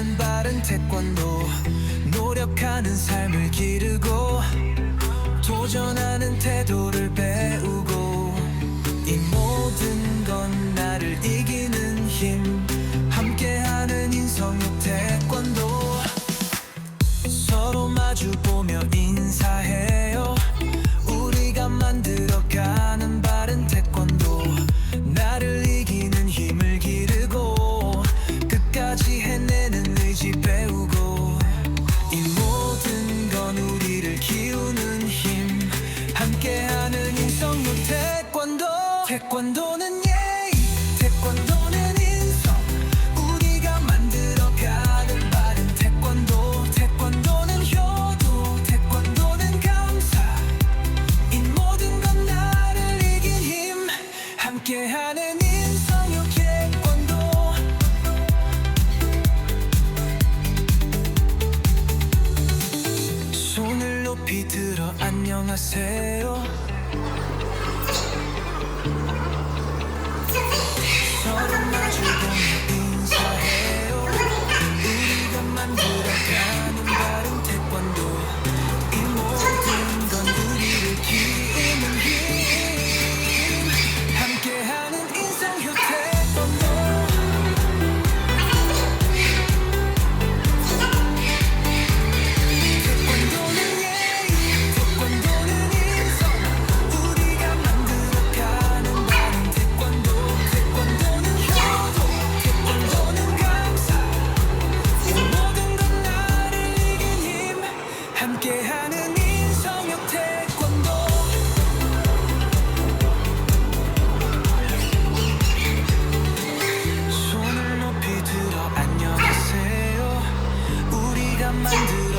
나는 바른 태권도 노력하는 삶을 기르고 도전하는 태도를 배우고 이 모든 건 나를 이기는 힘 함께하는 인성육 태권도. 서로 마주보며 태권도는 예의 태권도는 인성. 우리가 만들어 가는 바른 태권도 태권도는 효도 태권도는 감사. 이 모든 건 나를 이긴 힘 함께하는 인성요 태권도. 손을 높이 들어 안녕하세요. yeah.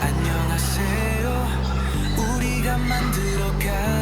안녕하세요. 우리가 만들어갈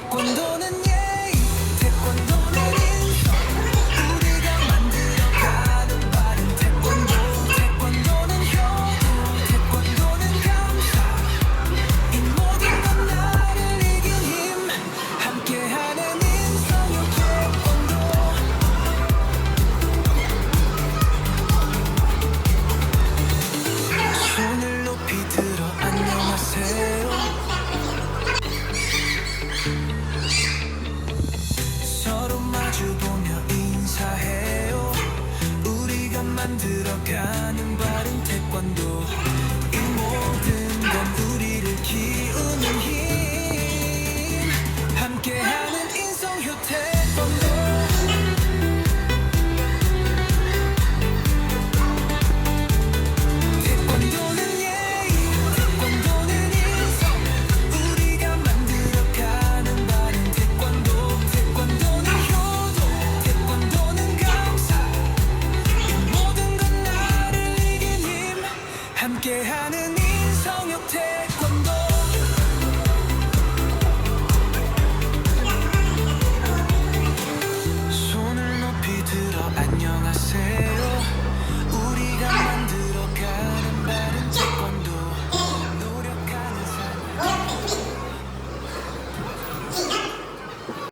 태권도는 만들어가는 바른 태권도. 이 모든 건 우리를 키우는 힘. 함께하는